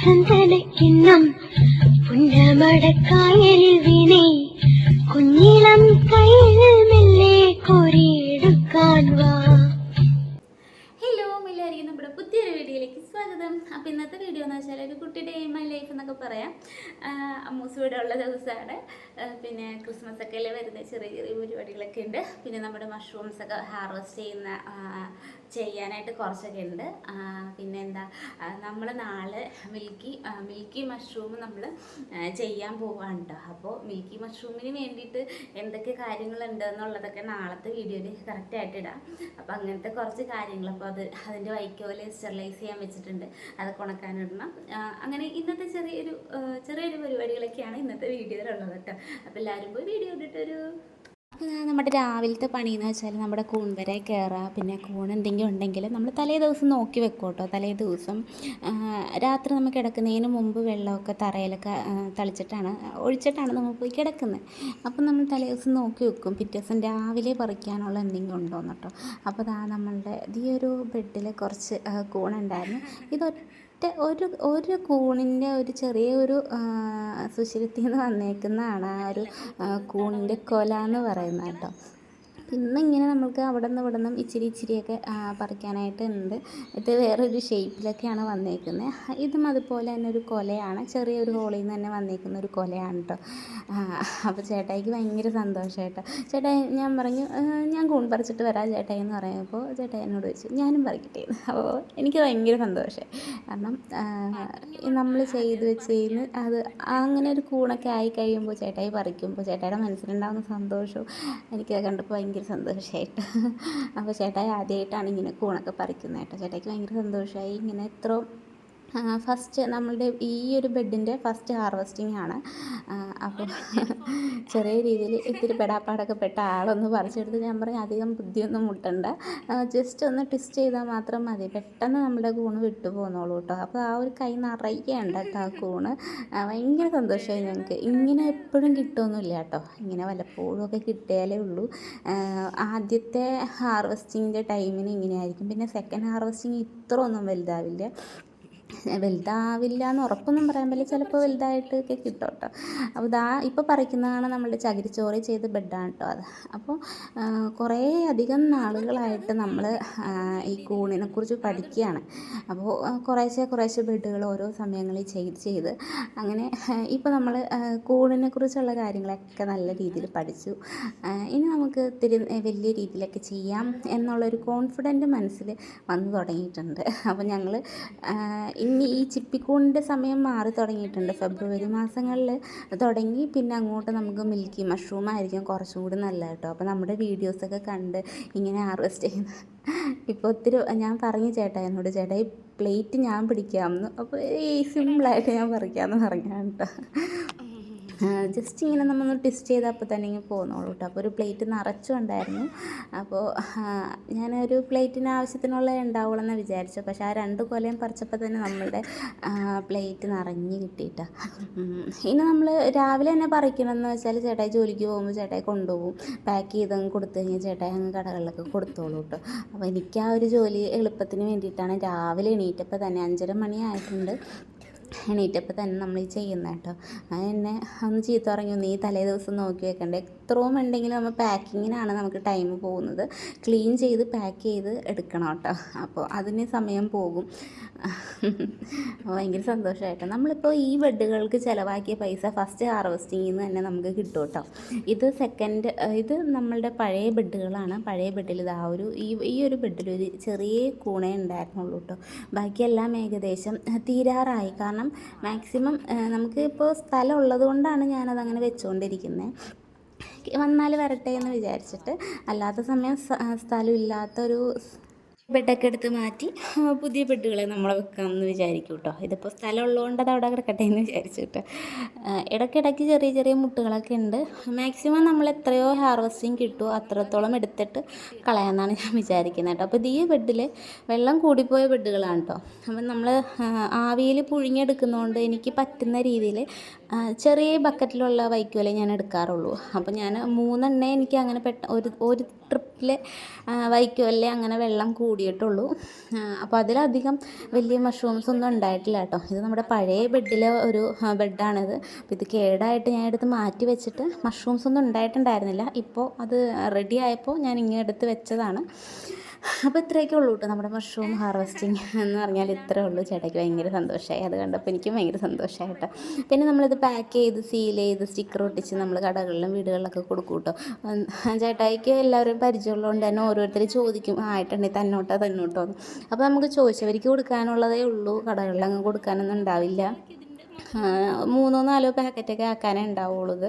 ചന്ദനക്കിണ്ണം പുന്നമടക്കായലിൽ വിനെ കുഞ്ഞിളം കയ്യിൽ മെല്ലെ കോരിയെടുക്കാൻ വാ. ഹലോ എല്ലാവർക്കും നമ്മുടെ പുതിയൊരു വീഡിയോയിലേക്ക് സ്വാഗതം. അപ്പോൾ ഇന്നത്തെ വീഡിയോ എന്ന് വെച്ചാൽ ഒരു കുട്ടിയുടെ മൈ ലൈഫ് എന്നൊക്കെ പറയാം. അമ്മൂസ് ഇവിടെ ഉള്ള ദിവസമാണ്. പിന്നെ ക്രിസ്മസ് ഒക്കെ അല്ലേ വരുന്ന? ചെറിയ ചെറിയ പരിപാടികളൊക്കെ ഉണ്ട്. പിന്നെ നമ്മുടെ മഷ്റൂംസ് ഒക്കെ ഹാർവെസ്റ്റ് ചെയ്യുന്ന ചെയ്യാനായിട്ട് കുറച്ചൊക്കെ ഉണ്ട്. പിന്നെ എന്താ നമ്മൾ നാളെ മിൽക്കി മിൽക്കി മഷ്റൂം നമ്മൾ ചെയ്യാൻ പോവാണ് അപ്പോൾ മിൽക്കി മഷ്റൂമിന് വേണ്ടിയിട്ട് എന്തൊക്കെ കാര്യങ്ങളുണ്ട് എന്നുള്ളതൊക്കെ നാളത്തെ വീഡിയോയിൽ കറക്റ്റായിട്ട് ഇടാം. അപ്പോൾ അങ്ങനത്തെ കുറച്ച് കാര്യങ്ങൾ അപ്പോൾ അത് അതിന്റെ വൈക്കോൽ സ്റ്റെറിലൈസ് ചെയ്യാൻ വെച്ചിട്ടുണ്ട്. അതൊക്കെ ഉണക്കാനിടണം. അങ്ങനെ ഇന്നത്തെ ചെറിയൊരു ചെറിയൊരു പരിപാടികളൊക്കെയാണ് ഇന്നത്തെ വീഡിയോയിലുള്ളത് കേട്ടോ. അപ്പോൾ എല്ലാവരും പോയി വീഡിയോ ഇട്ടിട്ടൊരു നമ്മുടെ രാവിലത്തെ പണി എന്ന് വെച്ചാൽ നമ്മുടെ കൂൺ വരെ കയറുക പിന്നെ കൂൺ എന്തെങ്കിലും ഉണ്ടെങ്കിൽ നമ്മൾ തലേ ദിവസം നോക്കി വെക്കും കേട്ടോ തലേ ദിവസം രാത്രി നമുക്ക് കിടക്കുന്നതിന് മുമ്പ് വെള്ളമൊക്കെ തറയിലൊക്കെ തളിച്ചിട്ടാണ് ഒഴിച്ചിട്ടാണ് നമ്മൾ പോയി കിടക്കുന്നത് അപ്പം നമ്മൾ തലേ ദിവസം നോക്കി വെക്കും പിറ്റേ ദിവസം രാവിലെ പറിക്കാനുള്ള എന്തെങ്കിലും ഉണ്ടോ എന്ന് കേട്ടോ അപ്പോൾ അതാ നമ്മളുടെ ഈ ഒരു ബെഡിൽ കുറച്ച് കൂണുണ്ടായിരുന്നു ഇതൊറ്റ ഒരു ഒരു കൂണിന്റെ ഒരു ചെറിയ ഒരു സുശീലത്തിൽ നിന്ന് വന്നേക്കുന്നതാണ് ആ ഒരു കൂണിന്റെ കൊല എന്ന് പറയുന്നത് കേട്ടോ. പിന്നെ ഇങ്ങനെ നമുക്ക് അവിടെ നിന്ന് ഇവിടെ നിന്നും ഇച്ചിരി ഇച്ചിരിയൊക്കെ പറിക്കാനായിട്ട് ഉണ്ട്. ഇത് വേറൊരു ഷേപ്പിലൊക്കെയാണ് വന്നേക്കുന്നത്. ഇതും അതുപോലെ തന്നെ ഒരു കൊലയാണ്. ചെറിയൊരു ഹോളിൽ നിന്ന് തന്നെ വന്നേക്കുന്ന ഒരു കൊലയാണ് കേട്ടോ അപ്പോൾ ചേട്ടായിക്ക് ഭയങ്കര സന്തോഷമായിട്ടോ ചേട്ടായി ഞാൻ പറഞ്ഞു ഞാൻ കൂൺ പറിച്ചിട്ട് വരാം ചേട്ടായി എന്ന് പറയുമ്പോൾ ചേട്ടായി എന്നോട് ചോദിച്ചു ഞാനും പറിക്കട്ടെ അപ്പോൾ എനിക്ക് ഭയങ്കര സന്തോഷമായി കാരണം നമ്മൾ ചെയ്ത് വെച്ചതിന് അത് അങ്ങനെ ഒരു കൂണൊക്കെ ആയി കഴിയുമ്പോൾ ചേട്ടായി പറിക്കുമ്പോൾ ചേട്ടായിയുടെ മനസ്സിലുണ്ടാകുന്ന സന്തോഷവും എനിക്ക് കണ്ടപ്പോൾ ഭയങ്കര സന്തോഷമായിട്ട് അപ്പോൾ ചേട്ടായി ആദ്യമായിട്ടാണ് ഇങ്ങനെ കൂണൊക്കെ പറിക്കുന്നത് കേട്ടോ. ചേട്ടായിക്ക് ഭയങ്കര സന്തോഷമായി ഇങ്ങനെ എത്ര ഫസ്റ്റ് നമ്മളുടെ ഈ ഒരു ബെഡിന്റെ ഫസ്റ്റ് ഹാർവെസ്റ്റിംഗ് ആണ്. അപ്പോൾ ചെറിയ രീതിയിൽ ഇത്തിരി പെടാപ്പാടൊക്കെ പെട്ട ആളൊന്ന് പറിച്ചെടുത്ത് ഞാൻ പറഞ്ഞു അധികം ബുദ്ധിയൊന്നും മുട്ടണ്ട. ജസ്റ്റ് ഒന്ന് ട്വിസ്റ്റ് ചെയ്താൽ മാത്രം മതി. പെട്ടെന്ന് നമ്മുടെ കൂണ് വിട്ടു പോന്നോളൂ കേട്ടോ അപ്പോൾ ആ ഒരു കൈ നിറയുകയുണ്ട് കേട്ടോ ആ കൂണ്. ഭയങ്കര സന്തോഷമായി ഞങ്ങൾക്ക് ഇങ്ങനെ എപ്പോഴും കിട്ടുമൊന്നുമില്ല കേട്ടോ ഇങ്ങനെ വല്ലപ്പോഴും ഒക്കെ കിട്ടിയാലേ ഉള്ളൂ. ആദ്യത്തെ ഹാർവെസ്റ്റിങ്ങിന്റെ ടൈമിന് ഇങ്ങനെയായിരിക്കും. പിന്നെ സെക്കൻഡ് ഹാർവെസ്റ്റിങ് ഇത്ര ഒന്നും വലുതാവില്ല. വലുതാവില്ല എന്ന് ഉറപ്പൊന്നും പറയാൻ പറ്റില്ല. ചിലപ്പോൾ വലുതായിട്ടൊക്കെ കിട്ടും കേട്ടോ അപ്പോൾ ഇതാ ഇപ്പോൾ പറിക്കുന്നതാണ് നമ്മളുടെ ചകിരിച്ചോറ് ചെയ്ത് ബെഡാണ് കേട്ടോ അത് അപ്പോൾ കുറേ അധികം നാളുകളായിട്ട് നമ്മൾ ഈ കൂണിനെ കുറിച്ച് പഠിക്കുകയാണ് അപ്പോൾ കുറേശ്ശേ കുറേശ്ശെ ബെഡുകൾ ഓരോ സമയങ്ങളിൽ ചെയ്ത് ചെയ്ത് അങ്ങനെ ഇപ്പോൾ നമ്മൾ കൂണിനെ കുറിച്ചുള്ള കാര്യങ്ങളൊക്കെ നല്ല രീതിയിൽ പഠിച്ചു. ഇനി നമുക്ക് ഇത്തിരി വലിയ രീതിയിലൊക്കെ ചെയ്യാം എന്നുള്ളൊരു കോൺഫിഡന്റ് മനസ്സിൽ വന്നു തുടങ്ങിയിട്ടുണ്ട്. അപ്പോൾ ഞങ്ങൾ ഇനി ഈ ചിപ്പിക്കൂണിന്റെ സമയം മാറി തുടങ്ങിയിട്ടുണ്ട്. ഫെബ്രുവരി മാസങ്ങളിൽ തുടങ്ങി പിന്നെ അങ്ങോട്ട് നമുക്ക് മിൽക്കി മഷ്റൂം ആയിരിക്കും കുറച്ചും കൂടി നല്ല കേട്ടോ അപ്പോൾ നമ്മുടെ വീഡിയോസൊക്കെ കണ്ട് ഇങ്ങനെ ഹാർവെസ്റ്റ് ചെയ്യുന്ന ഇപ്പോൾ ഒത്തിരി ഞാൻ പറഞ്ഞു ചേട്ടാ എന്നോട് ചേട്ടാ ഈ പ്ലേറ്റ് ഞാൻ പിടിക്കാമെന്ന് അപ്പോൾ ഈ സിമ്പിളായിട്ട് ഞാൻ പറിക്കാമെന്ന് പറഞ്ഞാണ് കേട്ടോ ജസ്റ്റ് ഇങ്ങനെ നമ്മൾ ട്വിസ്റ്റ് ചെയ്ത് അപ്പോൾ തന്നെ ഇങ്ങനെ പോകുന്നുള്ളൂ കേട്ടോ അപ്പോൾ ഒരു പ്ലേറ്റ് നിറച്ചുണ്ടായിരുന്നു. അപ്പോൾ ഞാനൊരു പ്ലേറ്റിന് ആവശ്യത്തിനുള്ള ഉണ്ടാവുള്ളൂ എന്ന് വിചാരിച്ചു പക്ഷെ ആ രണ്ട് കൊലയും പറിച്ചപ്പോൾ തന്നെ നമ്മളുടെ പ്ലേറ്റ് നിറഞ്ഞ് കിട്ടിയിട്ടാ. ഇനി നമ്മൾ രാവിലെ തന്നെ പറിക്കണമെന്ന് വെച്ചാൽ ചേട്ടായി ജോലിക്ക് പോകുമ്പോൾ ചേട്ടായി കൊണ്ടുപോകും. പാക്ക് ചെയ്തങ്ങ് കൊടുത്തു കഴിഞ്ഞാൽ ചേട്ടായി അങ്ങ് കടകളിലൊക്കെ കൊടുത്തോളൂ കേട്ടോ അപ്പോൾ എനിക്ക് ആ ഒരു ജോലി എളുപ്പത്തിന് വേണ്ടിയിട്ടാണ് രാവിലെ എണീറ്റപ്പോൾ തന്നെ അഞ്ചര മണി ആയിട്ടുണ്ട് എണീറ്റപ്പോൾ തന്നെ നമ്മൾ ചെയ്യുന്നത് കേട്ടോ അത് എന്നെ ഒന്ന് ചീത്ത പറഞ്ഞു നീ തലേ ദിവസം നോക്കി വെക്കണ്ട? എത്രയും ഉണ്ടെങ്കിൽ നമ്മൾ പാക്കിങ്ങിനാണ് നമുക്ക് ടൈം പോകുന്നത്. ക്ലീൻ ചെയ്ത് പാക്ക് ചെയ്ത് എടുക്കണം കേട്ടോ. അപ്പോൾ അതിന് സമയം പോകും. ഭയങ്കര സന്തോഷമായിട്ടോ. നമ്മളിപ്പോൾ ഈ ബെഡുകൾക്ക് ചിലവാക്കിയ പൈസ ഫസ്റ്റ് ഹാർവസ്റ്റിങ്ങിൽ നിന്ന് തന്നെ നമുക്ക് കിട്ടും കേട്ടോ. ഇത് സെക്കൻഡ് ഇത് നമ്മളുടെ പഴയ ബെഡുകളാണ്. പഴയ ബെഡിൽ ഇതാ ഒരു ഈ ഈ ഒരു ബെഡിൽ ഒരു ചെറിയ കൂണേ ഉണ്ടായിരുന്നുള്ളൂ കേട്ടോ. ബാക്കിയെല്ലാം ഏകദേശം തീരാറായി. കാരണം മാക്സിമം നമുക്ക് ഇപ്പോൾ സ്ഥലം ഉള്ളത് കൊണ്ടാണ് ഞാനത് അങ്ങനെ വെച്ചുകൊണ്ടിരിക്കുന്നത്. വന്നാൽ വരട്ടെ എന്ന് വിചാരിച്ചിട്ട് അല്ലാത്ത സമയം സ- സ്ഥലം ഇല്ലാത്തൊരു ബെഡൊക്കെ എടുത്ത് മാറ്റി പുതിയ ബെഡുകളെ നമ്മൾ വെക്കാമെന്ന് വിചാരിക്കും കേട്ടോ. ഇതിപ്പോൾ സ്ഥലം ഉള്ളതുകൊണ്ട് അത് അവിടെ കിടക്കട്ടെ എന്ന് വിചാരിച്ചു കേട്ടോ. ഇടയ്ക്കിടയ്ക്ക് ചെറിയ ചെറിയ മുട്ടുകളൊക്കെ ഉണ്ട്. മാക്സിമം നമ്മൾ എത്രയോ ഹാർവസ്റ്റിങ് കിട്ടുമോ അത്രത്തോളം എടുത്തിട്ട് കളയാമെന്നാണ് ഞാൻ വിചാരിക്കുന്നത് കേട്ടോ. അപ്പോൾ ഇത് ഈ ബെഡിൽ വെള്ളം കൂടിപ്പോയ ബെഡുകളാണ് കേട്ടോ. അപ്പം നമ്മൾ ആവിയിൽ പുഴുങ്ങിയെടുക്കുന്നതുകൊണ്ട് എനിക്ക് പറ്റുന്ന രീതിയിൽ ചെറിയ ബക്കറ്റിലുള്ള വൈക്കോലേ ഞാൻ എടുക്കാറുള്ളൂ. അപ്പോൾ ഞാൻ മൂന്നെണ്ണേ എനിക്ക് അങ്ങനെ പെട്ട ഒരു ഒരു ട്രിപ്പിൽ വൈക്കോലിൽ അങ്ങനെ വെള്ളം കൂടിയിട്ടുള്ളൂ. അപ്പോൾ അതിലധികം വലിയ മഷ്റൂംസ് ഒന്നും ഉണ്ടായിട്ടില്ല കേട്ടോ. ഇത് നമ്മുടെ പഴയ ബെഡിലെ ഒരു ബെഡാണിത്. അപ്പോൾ ഇത് കേടായിട്ട് ഞാൻ എടുത്ത് മാറ്റി വെച്ചിട്ട് മഷ്റൂംസ് ഒന്നും ഉണ്ടായിട്ടുണ്ടായിരുന്നില്ല. ഇപ്പോൾ അത് റെഡി ആയപ്പോൾ ഞാൻ ഇങ്ങനെ എടുത്ത് വെച്ചതാണ്. അപ്പോൾ ഇത്രയൊക്കെ ഉള്ളൂ കേട്ടോ നമ്മുടെ മഷ്റൂം ഹാർവെസ്റ്റിംഗ് എന്ന് പറഞ്ഞാൽ ഇത്രേ ഉള്ളൂ. ചേട്ടയ്ക്ക് ഭയങ്കര സന്തോഷമായി അത് കണ്ടപ്പോൾ എനിക്കും ഭയങ്കര സന്തോഷമായി കേട്ടോ പിന്നെ നമ്മളിത് പാക്ക് ചെയ്ത് സീൽ ചെയ്ത് സ്റ്റിക്കർ ഒട്ടിച്ച് നമ്മൾ കടകളിലും വീടുകളിലൊക്കെ കൊടുക്കും കേട്ടോ ചേട്ടായിക്ക് എല്ലാവരും പരിചയമുള്ളതുകൊണ്ട് തന്നെ ഓരോരുത്തർ ചോദിക്കും ആയിട്ടുണ്ടെങ്കിൽ തന്നോട്ടോ തന്നോട്ടോ? അപ്പോൾ നമുക്ക് ചോദിച്ചവർക്ക് കൊടുക്കാനുള്ളതേ ഉള്ളൂ. കടകളിൽ അങ്ങ് കൊടുക്കാനൊന്നും ഉണ്ടാവില്ല. മൂന്നോ നാലോ പാക്കറ്റൊക്കെ ആക്കാനേ ഉണ്ടാവുള്ളൂ ഇത്.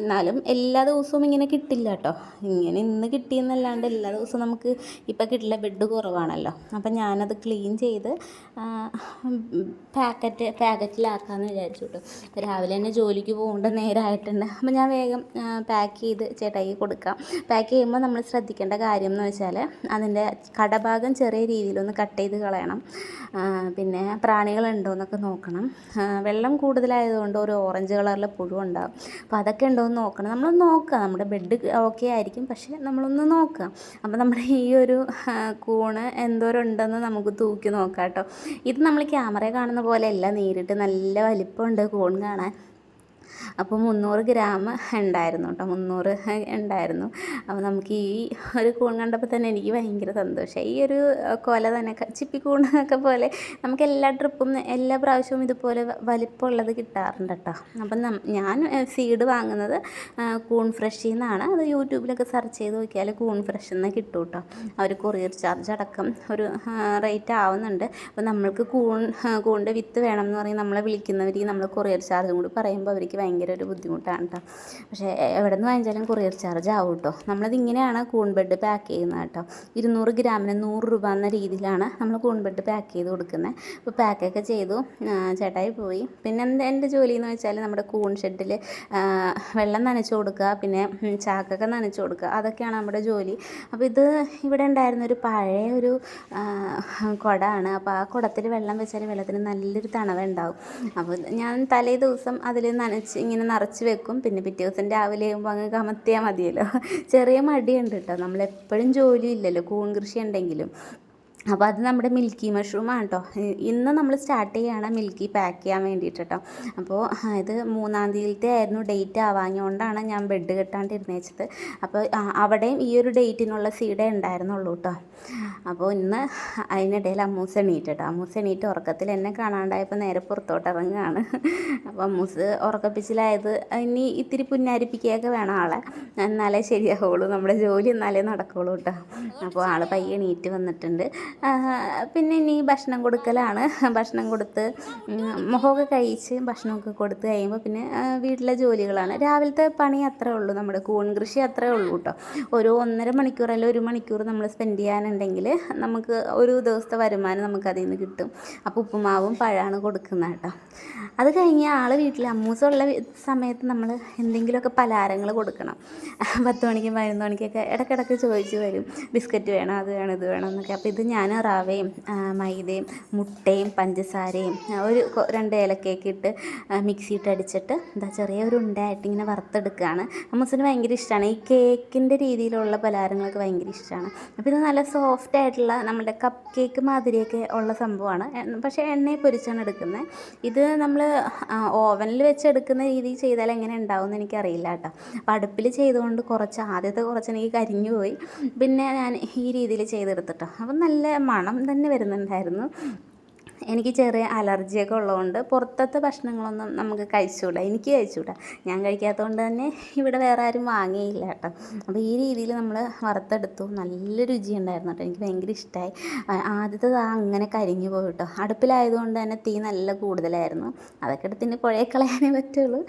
എന്നാലും എല്ലാ ദിവസവും ഇങ്ങനെ കിട്ടില്ല കേട്ടോ. ഇങ്ങനെ ഇന്ന് കിട്ടിയെന്നല്ലാണ്ട് എല്ലാ ദിവസവും നമുക്ക് ഇപ്പം കിട്ടില്ല ബെഡ് കുറവാണല്ലോ. അപ്പം ഞാനത് ക്ലീൻ ചെയ്ത് പാക്കറ്റ് പാക്കറ്റിലാക്കാമെന്ന് വിചാരിച്ചു കേട്ടോ. രാവിലെ തന്നെ ജോലിക്ക് പോകേണ്ട നേരമായിട്ടുണ്ട് അപ്പം ഞാൻ വേഗം പാക്ക് ചെയ്ത് ചേട്ടായിക്ക് കൊടുക്കാം. പാക്ക് ചെയ്യുമ്പോൾ നമ്മൾ ശ്രദ്ധിക്കേണ്ട കാര്യം എന്ന് വെച്ചാൽ അതിന്റെ കടഭാഗം ചെറിയ രീതിയിലൊന്ന് കട്ട് ചെയ്ത് കളയണം. പിന്നെ പ്രാണികളുണ്ടോ എന്നൊക്കെ നോക്കണം. വെള്ളം കൂടുതലായതുകൊണ്ട് ഒരു ഓറഞ്ച് കളറിലെ പുഴു ഉണ്ടാകും അപ്പോൾ അതൊക്കെ ഉണ്ടോ എന്ന് നോക്കണം. നമ്മൾ നോക്കുക. നമ്മുടെ ബെഡ് ഓക്കെ ആയിരിക്കും. പക്ഷേ നമ്മളൊന്ന് നോക്കുക. അപ്പോൾ നമ്മുടെ ഈ ഒരു കൂണ് എന്തോരം ഉണ്ടെന്ന് നമുക്ക് തൂക്കി നോക്കാം കേട്ടോ. ഇത് നമ്മൾ ക്യാമറ കാണുന്ന പോലെയല്ല. നേരിട്ട് നല്ല വലിപ്പമുണ്ട് കൂൺ കാണാൻ. അപ്പോൾ മുന്നൂറ് ഗ്രാം ഉണ്ടായിരുന്നു കേട്ടോ. മുന്നൂറ് ഉണ്ടായിരുന്നു. അപ്പോൾ നമുക്ക് ഈ ഒരു കൂൺ കണ്ടപ്പോൾ തന്നെ എനിക്ക് ഭയങ്കര സന്തോഷമായി ഈ ഒരു കൊല തന്നെ ചിപ്പി കൂണൊക്കെ പോലെ നമുക്ക് എല്ലാ ട്രിപ്പും എല്ലാ പ്രാവശ്യവും ഇതുപോലെ വലിപ്പമുള്ളത് കിട്ടാറുണ്ട് കേട്ടോ. അപ്പം ഞാൻ സീഡ് വാങ്ങുന്നത് കൂൺ ഫ്രഷിൽ നിന്നാണ് അത് യൂട്യൂബിലൊക്കെ സെർച്ച് ചെയ്ത് നോക്കിയാൽ കൂൺ ഫ്രഷിൽ നിന്ന് കിട്ടും കേട്ടോ. അവർ കൊറിയർ ചാർജ് അടക്കം ഒരു റേറ്റ് ആവുന്നുണ്ട്. അപ്പോൾ നമ്മൾക്ക് കൂൺ കൂണിന്റെ വിത്ത് വേണം എന്ന് പറയും നമ്മളെ വിളിക്കുന്നവർ നമ്മൾ കൊറിയർ ചാർജും കൂടി പറയുമ്പോൾ അവർക്ക് ഭയങ്കര ഒരു ബുദ്ധിമുട്ടാണ് കേട്ടോ പക്ഷേ എവിടെ നിന്ന് വാങ്ങിച്ചാലും കൊറിയർ ചാർജ് ആവും കേട്ടോ നമ്മളത് ഇങ്ങനെയാണ് കൂൺ ബെഡ് പാക്ക് ചെയ്യുന്നത് കേട്ടോ ഇരുന്നൂറ് ഗ്രാമിന് നൂറ് രൂപ എന്ന രീതിയിലാണ് നമ്മൾ കൂൺ ബെഡ് പാക്ക് ചെയ്ത് കൊടുക്കുന്നത്. അപ്പോൾ പാക്കൊക്കെ ചെയ്തു ചേട്ടായി പോയി. പിന്നെ എന്താ എന്റെ ജോലി എന്ന് വെച്ചാൽ നമ്മുടെ കൂൺ ഷെഡിൽ വെള്ളം നനച്ചു കൊടുക്കുക പിന്നെ ചാക്കൊക്കെ നനച്ചു കൊടുക്കുക അതൊക്കെയാണ് നമ്മുടെ ജോലി. അപ്പോൾ ഇത് ഇവിടെ ഉണ്ടായിരുന്ന ഒരു പഴയ ഒരു കുടമാണ് അപ്പോൾ ആ കുടത്തിൽ വെള്ളം വെച്ചാൽ വെള്ളത്തിന് നല്ലൊരു തണവുണ്ടാവും. അപ്പോൾ ഞാൻ തലേ ദിവസം അതിൽ നനച്ച് ഇങ്ങനെ നിറച്ച് വെക്കും. പിന്നെ പിറ്റേ ദിവസം രാവിലെ ആകുമ്പോൾ അങ്ങ് കമത്തിയാൽ മതിയല്ലോ. ചെറിയ മടിയുണ്ട് കേട്ടോ നമ്മളെപ്പോഴും ജോലി ഇല്ലല്ലോ കൂൺ കൃഷി ഉണ്ടെങ്കിലും അപ്പോൾ അത് നമ്മുടെ മിൽക്കി മഷ്റൂമാണ് കേട്ടോ ഇന്ന് നമ്മൾ സ്റ്റാർട്ട് ചെയ്യുകയാണ് മിൽക്കി പാക്ക് ചെയ്യാൻ വേണ്ടിയിട്ട് കേട്ടോ അപ്പോൾ ഇത് മൂന്നാം തീയതിയിലത്തെ ആയിരുന്നു ഡേറ്റ് ആവാഞ്ഞുകൊണ്ടാണ് ഞാൻ ബെഡ് കെട്ടാണ്ടിരുന്നേച്ചത്. അപ്പോൾ അവിടെയും ഈ ഒരു ഡേറ്റിനുള്ള സീഡേ ഉണ്ടായിരുന്നുള്ളൂ കേട്ടോ അപ്പോൾ ഇന്ന് അതിനിടയിൽ അമ്മൂസ് എണീറ്റ് കേട്ടോ അമ്മൂസ് എണീറ്റ് ഉറക്കത്തിൽ എന്നെ കാണാണ്ടായപ്പോൾ നേരെ പുറത്തോട്ട് ഇറങ്ങുകയാണ് അപ്പോൾ അമ്മൂസ് ഉറക്കപ്പിച്ചിലായത് ഇനി ഇത്തിരി പുന്നാരിപ്പിക്കുകയൊക്കെ വേണം ആളെ. എന്നാലേ ശരിയാവുള്ളൂ. നമ്മുടെ ജോലി എന്നാലേ നടക്കുകയുള്ളൂ കേട്ടോ അപ്പോൾ ആൾ പയ്യെ എണീറ്റ് വന്നിട്ടുണ്ട്. പിന്നെ ഇനി ഭക്ഷണം കൊടുക്കലാണ്. ഭക്ഷണം കൊടുത്ത് മുഖമൊക്കെ കഴിച്ച് ഭക്ഷണമൊക്കെ കൊടുത്ത് കഴിയുമ്പോൾ പിന്നെ വീട്ടിലെ ജോലികളാണ്. രാവിലത്തെ പണി അത്രേ ഉള്ളൂ നമ്മുടെ കൂൺ കൃഷി അത്രേ ഉള്ളൂ കേട്ടോ. ഒരു ഒന്നര മണിക്കൂർ അല്ലെങ്കിൽ ഒരു മണിക്കൂർ നമ്മൾ സ്പെൻഡ് ചെയ്യാനുണ്ടെങ്കിൽ നമുക്ക് ഒരു ദിവസത്തെ വരുമാനം നമുക്ക് അതിൽ നിന്ന് കിട്ടും. അപ്പോൾ ഉപ്പുമാവും പഴമാണ് കൊടുക്കുന്നത് കേട്ടോ. അത് കഴിഞ്ഞ് ആൾ വീട്ടിൽ അമ്മൂസുള്ള സമയത്ത് നമ്മൾ എന്തെങ്കിലുമൊക്കെ പലഹാരങ്ങൾ കൊടുക്കണം. പത്ത് മണിക്കും പതിനൊന്ന് മണിക്കൊക്കെ ഇടയ്ക്കിടയ്ക്ക് ചോദിച്ചു വരും. ബിസ്ക്കറ്റ് വേണം അത് വേണം ഇത് വേണം എന്നൊക്കെ. അപ്പോൾ ഇത് ഞാൻ റവയും റാവയും മൈദയും മുട്ടയും പഞ്ചസാരയും ഒരു രണ്ട് ഏലക്കയൊക്കെ ഇട്ട് മിക്സിയിട്ട് അടിച്ചിട്ട് എന്താ ചെറിയൊരു ഉണ്ടായിട്ട് ഇങ്ങനെ വറുത്തെടുക്കുകയാണ്. അമ്മസിന് ഭയങ്കര ഇഷ്ടമാണ് ഈ കേക്കിന്റെ രീതിയിലുള്ള പലഹാരങ്ങളൊക്കെ ഭയങ്കര ഇഷ്ടമാണ് അപ്പോൾ ഇത് നല്ല സോഫ്റ്റ് ആയിട്ടുള്ള നമ്മുടെ കപ്പ് കേക്ക് മാതിരിയൊക്കെ ഉള്ള സംഭവമാണ്. പക്ഷേ എണ്ണയിൽ പൊരിച്ചാണ് എടുക്കുന്നത്. ഇത് നമ്മൾ ഓവനിൽ വെച്ച് എടുക്കുന്ന രീതിയിൽ ചെയ്താൽ എങ്ങനെ ഉണ്ടാവും എന്ന് എനിക്കറിയില്ല കേട്ടോ. അപ്പോൾ അടുപ്പിൽ ചെയ്തുകൊണ്ട് കുറച്ച് ആദ്യത്തെ കുറച്ച് എനിക്ക് കരിഞ്ഞു പോയി. പിന്നെ ഞാൻ ഈ രീതിയിൽ ചെയ്തെടുത്തിട്ടോ അപ്പം നല്ല മണം തന്നെ വരുന്നുണ്ടായിരുന്നു. എനിക്ക് ചെറിയ അലർജിയൊക്കെ ഉള്ളതുകൊണ്ട് പുറത്തത്തെ ഭക്ഷണങ്ങളൊന്നും നമുക്ക് കഴിച്ചുകൂടാ എനിക്ക് കഴിച്ചുകൂടാ ഞാൻ കഴിക്കാത്തതുകൊണ്ട് തന്നെ ഇവിടെ വേറെ ആരും വാങ്ങിയില്ല കേട്ടോ. അപ്പോൾ ഈ രീതിയിൽ നമ്മൾ വറുത്തെടുത്തു. നല്ല രുചി ഉണ്ടായിരുന്നു കേട്ടോ. എനിക്ക് ഭയങ്കര ഇഷ്ടമായി ആദ്യത്തെ ആ അങ്ങനെ കരിഞ്ഞു പോയി കേട്ടോ. അടുപ്പിലായതുകൊണ്ട് തന്നെ തീ നല്ല കൂടുതലായിരുന്നു. അതൊക്കെ എടുത്ത് ഇനി പുഴയെ കളയാനേ പറ്റുള്ളൂ.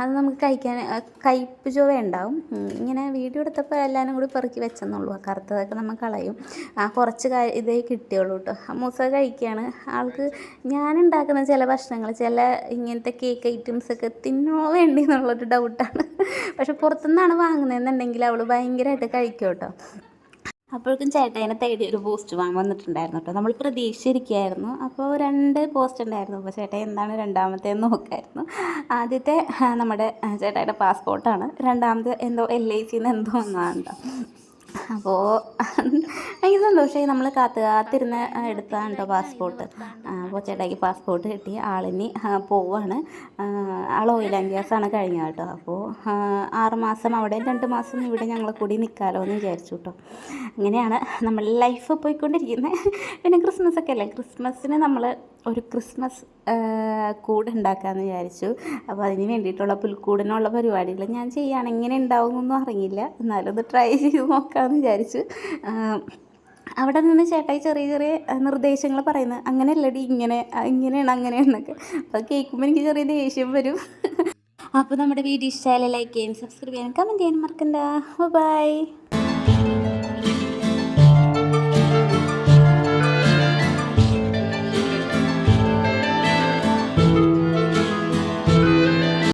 അത് നമുക്ക് കഴിക്കാൻ കയ്പ്പ് ചുവ ഉണ്ടാവും ഇങ്ങനെ വീഡിയോ എടുത്തപ്പോൾ എല്ലാവരും കൂടി പെറുക്കി വെച്ചെന്നുള്ളൂ ആ കറുത്തതൊക്കെ നമ്മൾ കളയും. ആ കുറച്ച് ഇതേ കിട്ടിയുള്ളൂ കേട്ടോ. മൂസ കഴിക്കുകയാണ്. ആൾക്ക് ഞാൻ ഉണ്ടാക്കുന്ന ചില ഭക്ഷണങ്ങൾ ചില ഇങ്ങനത്തെ കേക്ക് ഐറ്റംസ് ഒക്കെ തിന്നോ വേണ്ടി എന്നുള്ളൊരു ഡൗട്ടാണ് പക്ഷെ പുറത്തുനിന്നാണ് വാങ്ങുന്നതെന്നുണ്ടെങ്കിൽ അവൾ ഭയങ്കരമായിട്ട് കഴിക്കും കേട്ടോ. അപ്പോഴേക്കും ചേട്ടനെ തേടി ഒരു പോസ്റ്റ് വാങ്ങാൻ വന്നിട്ടുണ്ടായിരുന്നു കേട്ടോ. നമ്മൾ പ്രതീക്ഷിച്ചിരിക്കുകയായിരുന്നു. അപ്പോൾ രണ്ട് പോസ്റ്റ് ഉണ്ടായിരുന്നു. അപ്പോൾ ചേട്ടായി എന്താണ് രണ്ടാമത്തെ എന്ന് നോക്കായിരുന്നു. ആദ്യത്തെ നമ്മുടെ ചേട്ടായിയുടെ പാസ്പോർട്ടാണ് രണ്ടാമത് എന്തോ എൽ ഐ സിന്ന് എന്തോ വന്നതാണ് കേട്ടോ അപ്പോൾ ഭയങ്കര സന്തോഷമായി നമ്മൾ കാത്തു കാത്തിരുന്ന് എടുത്താണ് കേട്ടോ പാസ്പോർട്ട്. അപ്പോൾ ചേട്ടായിക്ക് പാസ്പോർട്ട് കിട്ടി. ആളിനി പോവാണ്. ആൾ ഓയിൽ ആൻഡ് ഗ്യാസാണ് കഴിഞ്ഞത് കേട്ടോ അപ്പോൾ ആറുമാസം അവിടെ രണ്ട് മാസം ഇവിടെ ഞങ്ങൾ കൂടി നിൽക്കാമല്ലോ എന്ന് വിചാരിച്ചു കേട്ടോ അങ്ങനെയാണ് നമ്മൾ ലൈഫ് പോയിക്കൊണ്ടിരിക്കുന്നത് പിന്നെ ക്രിസ്മസ് ഒക്കെ അല്ലേ? ക്രിസ്മസിന് നമ്മൾ ഒരു ക്രിസ്മസ് കൂട് ഉണ്ടാക്കാമെന്ന് വിചാരിച്ചു. അപ്പോൾ അതിന് വേണ്ടിയിട്ടുള്ള പുൽക്കൂടിനുള്ള പരിപാടികൾ ഞാൻ ചെയ്യാണ്. എങ്ങനെ ഉണ്ടാവുമെന്നൊന്നും അറിയില്ല എന്നാലും ട്രൈ ചെയ്ത് നോക്കാമെന്ന് വിചാരിച്ചു. അവിടെ നിന്ന് ചേട്ടായി ചെറിയ ചെറിയ നിർദ്ദേശങ്ങൾ പറയുന്നത്. അങ്ങനെയല്ലടി ഇങ്ങനെ ഇങ്ങനെയാണ് അങ്ങനെയാണെന്നൊക്കെ. അപ്പോൾ കേൾക്കുമ്പോൾ എനിക്ക് ചെറിയ ദേഷ്യം വരും. അപ്പോൾ നമ്മുടെ വീഡിയോ ഇഷ്ടമായാലും ലൈക്ക് ചെയ്യാനും സബ്സ്ക്രൈബ് ചെയ്യാനും കമന്റ് ചെയ്യാനും മറക്കണ്ട. ബൈ